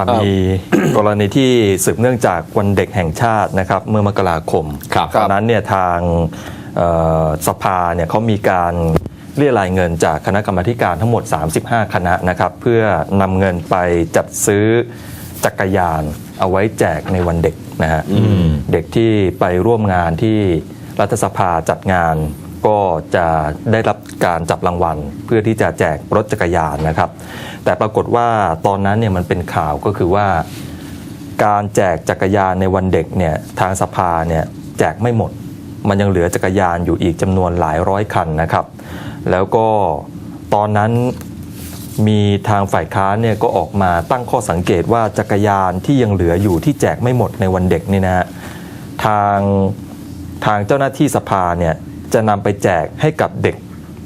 อะมีกรณีที่สืบเนื่องจากวันเด็กแห่งชาตินะครับเมื่อมกราคมครับตอนนั้นเนี่ยทางเอ่อสภาเนี่ยเขามีการเรียรายเงินจากคณะกรรมาธิการทั้งหมด 35 คณะนะครับเพื่อนำเงินไปจัดซื้อจักรยานเอาไว้แจกในวันเด็กนะฮะเด็กที่ไปร่วมงานที่รัฐสภาจัดงาน ก็จะได้รับการจับรางวัล เพื่อที่จะแจกรถจักรยานนะครับ แต่ปรากฏว่าตอนนั้นเนี่ยมันเป็นข่าวก็คือว่า การแจกจักรยานในวันเด็กเนี่ยทางสภาเนี่ยแจกไม่หมด มันยังเหลือจักรยานอยู่อีกจำนวนหลายร้อยคันนะครับ แล้วก็ตอนนั้นมีทางฝ่ายค้านเนี่ยก็ออกมาตั้งข้อสังเกตว่าจักรยานที่ยังเหลืออยู่ที่แจกไม่หมดในวันเด็กนี่นะฮะทางทางเจ้าหน้าที่สภาเนี่ย จะนำไปแจกให้กับเด็ก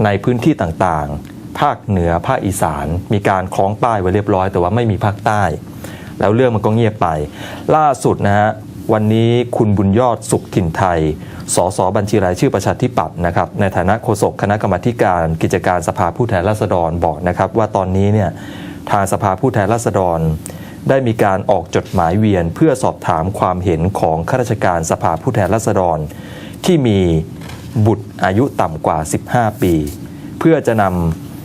ในพื้นที่ต่างๆ ภาคเหนือภาคอีสาน มีการคล้องป้ายไว้เรียบร้อย แต่ว่าไม่มีภาคใต้ แล้วเรื่องมันก็เงียบไป ล่าสุดนะฮะวันนี้คุณบุญยอดสุขถิ่นไทย สสบัญชีรายชื่อประชาธิปัตย์นะครับ ในฐานะโฆษกคณะกรรมาธิการ กิจการสภาผู้แทนราษฎรบอกนะครับ ว่าตอนนี้เนี่ยทางสภาผู้แทนราษฎร ได้มีการออกจดหมายเวียน เพื่อสอบถามความเห็นของข้าราชการสภาผู้แทนราษฎร ที่มี บุตรอายุต่ำกว่า 15 ปี เพื่อจะน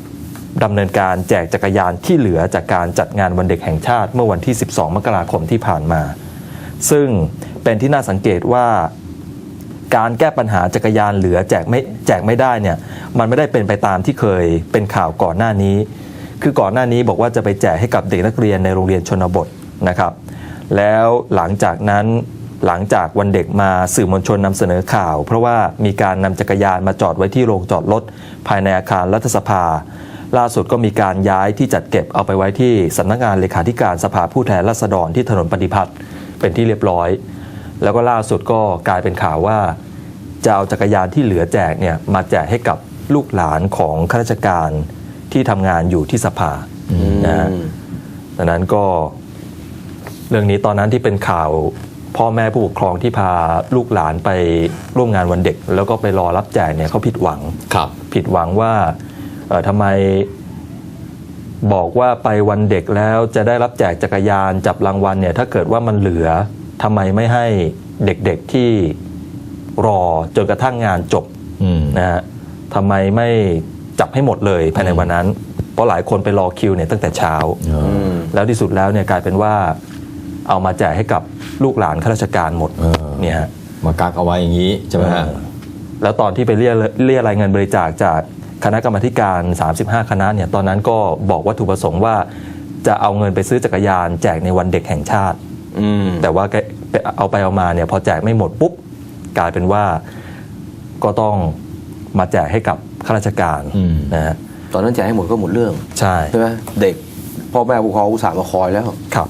ำดำเนินการแจกจักรยานที่เหลือจากการจัดงานวันเด็กแห่งชาติเมื่อวันที่ 12 มกราคมที่ผ่านมา ซึ่งเป็นที่น่าสังเกตว่าการแก้ปัญหาจักรยานเหลือแจกไม่แจกไม่ได้เนี่ยมันไม่ได้เป็นไปตามที่เคยเป็นข่าวก่อนหน้านี้ คือก่อนหน้านี้บอกว่าจะไปแจกให้กับเด็กนักเรียนในโรงเรียนชนบทนะครับ แล้วหลังจากนั้น หลังจากวันเด็กมาสื่อมวลชนนำเสนอข่าว เพราะว่ามีการนำจักรยานมาจอดไว้ที่โรงจอดรถภายในอาคารรัฐสภา ล่าสุดก็มีการย้ายที่จัดเก็บเอาไปไว้ที่สำนักงานเลขาธิการสภาผู้แทนราษฎรที่ถนนปฏิพัฒน์เป็นที่เรียบร้อย แล้วก็ล่าสุดก็กลายเป็นข่าวว่า จะเอาจักรยานที่เหลือแจกเนี่ยมาแจกให้กับลูกหลานของข้าราชการที่ทำงานอยู่ที่สภานะฮะดังนั้นก็เรื่องนี้ตอนนั้นที่เป็นข่าว พ่อแม่ผู้ปกครองที่พาลูกหลานไปร่วมงานวันเด็ก แล้วก็ไปรอรับแจกเนี่ยเขาผิดหวังครับ ผิดหวังว่าเอ่อทำไมบอกว่าไปวันเด็กแล้วจะได้รับแจกจักรยานจับรางวัลเนี่ยถ้าเกิดว่ามันเหลือทำไมไม่ให้เด็กๆที่รอจนกระทั่งงานจบอืมนะฮะทำไมไม่จับให้หมดเลยภายในวันนั้น เพราะหลายคนไปรอคิวเนี่ยตั้งแต่เช้าแล้วที่สุดแล้วเนี่ยกลายเป็นว่าเอามาแจกให้กับ ลูกหลานข้าราชการหมดเออ เนี่ยฮะ มากักเอาไว้อย่างนี้ใช่ไหมฮะเออแล้วตอนที่ไปเรียกเรียรายเงินบริจาคจากคณะกรรมาธิการ 35 คณะเนี่ยตอนนั้นก็บอกวัตถุประสงค์ว่า จะเอาเงินไปซื้อจักรยานแจกในวันเด็กแห่งชาติ อืม แต่ว่าแกเอาไปเอามาเนี่ยพอแจกไม่หมดปุ๊บกลายเป็นว่าก็ต้องมาแจกให้กับข้าราชการอืม นะฮะตอนนั้นแจกให้หมดก็หมดเรื่องใช่ใช่ไหมเด็กพ่อแม่ผู้ปกครองอุตส่าห์มาคอยแล้ว ครับ